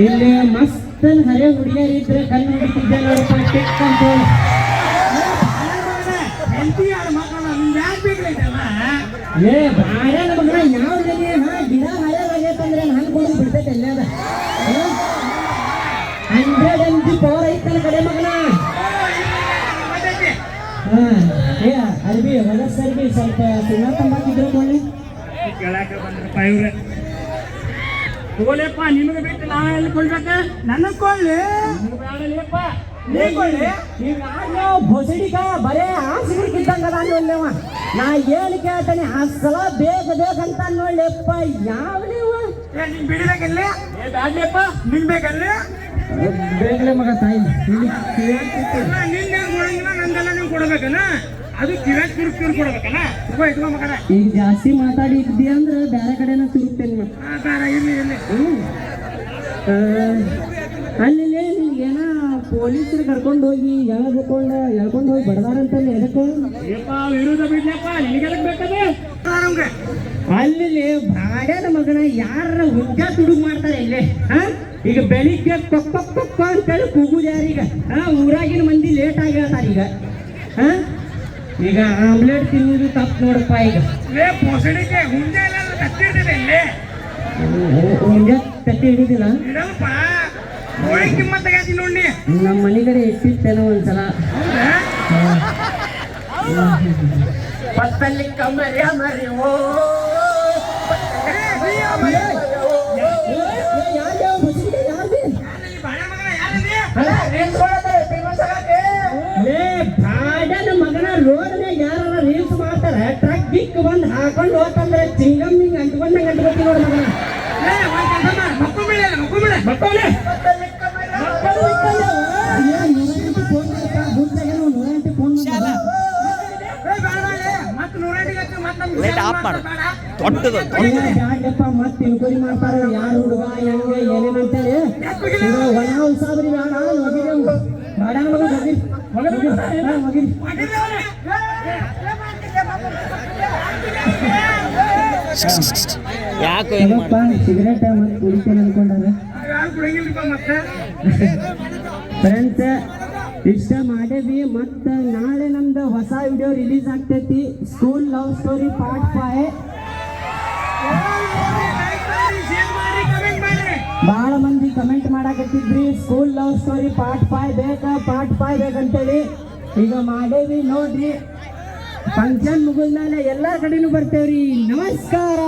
ಇಲ್ಲಿ ಮಸ್ತ್ ಹರೆ ಹುಡುಗಿಯರ್ ಇದ್ರೆ ಕಣ್ಣು ಹುಡುಕಿದ್ದೆ ನೋಡಪ್ಪ ಟಿಕ್ ಅಂತ ಏ ಬಾಯ ನಮಗ ಯಾವ ಗಿಡ? ಹಳೆದಾಗೈತಂದ್ರೆ ನಾನು ಕೊಡೋದು ಬಿಡ್ತೈತೆ ಎಲ್ಲ ಹಂಡ್ರೆಡ್ ಎಂ ಜಿ ಪವರ್ ಐತಲ್ಲ ಕಡೆ ಮಗನ. ಹಾ, ಏ, ಅರ್ಬಿ ಹೊಲಸ್ ಅರ್ಬಿ, ಸ್ವಲ್ಪ ತಿನ್ನ ತಂಬಾಕಿದ್ರು ಕೇಳಾಕ ಬಂದ್ರಪ್ಪ ಇವ್ರೆ. ತಗೋಲೆಪ್ಪ ನಿಮಗೆ ಬಿಟ್ಟು ನಾ ಎಲ್ಲಿ ಕೊಡ್ಬೇಕ? ನನಗ್ ಕೊಳ್ಳಿ ಬೇಡಲೇಪ್ಪ ನೀ ಕೊಳ್ಳಿ ಈಗ ನಾವು ಭೊಸಡಿಗ ಬರೇ ಆಸಿಗಿರ್ಕಿದ್ದಂಗ ನಾನು ಒಳ್ಳೆವ ನಾ ಏನು ಕೇಳ್ತಾನೆ ಆ ಸಲ ಬೇಗ ಬೇಕಂತ ನೋಡ್ಲೆಪ್ಪ ಯಾವ ನೀವು ನಿಂಗ್ ಬಿಡ್ಬೇಕಲ್ಲಿ? ಏ ಬ್ಯಾಡ್ಲೇಪ್ಪ ನಿಂಗ್ ಬೇಕಲ್ಲಿ? ಬೇಗಲೇ ಮಗ ತಾಯಿ ಎಲ್ಲ ಕೊಡ್ಬೇಕನ? ಅದು ಕಿವ್ಯಾಗ ತಿರುಗಿ ತಿರುಗಿ ಕೊಡ್ಬೇಕನ? ಇಟ್ಕೋ ಇಟ್ಕೋ ಮಗನ ಈಗ ಜಾಸ್ತಿ ಮಾತಾಡಿದ್ದಿ ಅಂದ್ರೆ ಬೇರೆ ಕಡೆನ ತಿರುಗ್ತೇನೆ ಮತ್ತೆ ಆ ದಾರ ಇರ್ಲಿ ಇರ್ಲಿ. ಅಲ್ಲಿ ನಿನ್ಗೇನ ಪೊಲೀಸರು ಕರ್ಕೊಂಡು ಹೋಗಿ ಎಳ್ಕೊಂಡು ಎಳ್ಕೊಂಡು ಹೋಗಿ ಬಡದಾರಂತ ಎದಕ್ಕೆ? ಏಪ್ಪ ವಿರೋಧ ಬಿಡ್ಲಪ್ಪ ನಿನಗೆದಕ್ ಬೇಕದು? ನಮ್ಗೆ. ಅಲ್ಲಿ ಭಾಡ್ಯದ ಮಗನ ಯಾರ ಹುಡ್ಗ ತುಡುಗ್ ಮಾಡ್ತಾರೆ ಇಲ್ಲಿ? ಹಾ ಈಗ ಬೆಳಿಗ್ಗೆ ಕೊಕ್ಕ ಕೊಕ್ಕ ಅಂತೇಳಿ ಕೂಗುದ್ಯಾರೀಗ? ಹಾ ಊರಾಗಿನ ಮಂದಿ ಲೇಟ್ ಆಗಿ ಹೇಳ್ತಾರೆ ಈಗ ಹಾ? ಈಗ ಆಮ್ಲೆಟ್ ತಿನ್ನೋದು ತಪ್ಪು ನೋಡಪ್ಪ ಈಗ. ಹುಂಜೆ ಎಲ್ಲ ಹಿಡಿದಿಲ್ಲ. ಇಡಲ್ಪ ಕೋಳಿ ಕಿಮ್ಮತ್ ತೆಗ್ಯಾತಿ ನೋಡಿ ನಮ್ಮ ಮನೆ ಕಡೆ ಇಟ್ಟಿರ್ತೇನೋ ಒಂದ್ಸಲ. ಸಲ ಪತ್ತಲ್ಲಿ ಕಮರ್ಯ ಯಾರ ರೀಲ್ಸ್ ಮಾಡ್ತಾರೆ ಟ್ರಕ್ ಬಿಕ್ ಬಂದ್ ಹಾಕೊಂಡು ಹೋತಂದ್ರೆ ಚಿಂಗಮ್ ಹಿಂಗ್ ಅಂಟ್ಕೊಂಡಂಗ ಅಂಟ್ಕೊತಿ ನೋಡ್ ಮಗನ. ಮತ್ತೆ ಮಾಡ್ತಾರ? ಯಾರು ಹುಡುಗ ಯಾಕೆ ಏನಪ್ಪ ಸಿಗರೇಟ್ ಮತ್ತೆ ಕುಡಿತೇನೆ ಅನ್ಕೊಂಡಾರ ಫ್ರೆಂಡ್ಸ್ ಇಷ್ಟ ಮಾಡೇವಿ ಮತ್ತು ನಾಳೆ ನಮ್ದು ಹೊಸ ವಿಡಿಯೋ ರಿಲೀಸ್ ಆಗ್ತೈತಿ. School love story part five comment ಮಾಡಾಕತ್ತಿದ್ರಿ. School love story part five ಬೇಕಾ? ಪಾರ್ಟ್ ಫೈವ್ ಬೇಕಂತೇಳಿ. ಈಗ ಮಾಡೇವಿ ನೋಡ್ರಿ. ಫಂಕ್ಷನ್ ಮುಗಿದ್ಮೇಲೆ ಎಲ್ಲಾ ಕಡೆನೂ ಬರ್ತೇವ್ರಿ. ನಮಸ್ಕಾರ.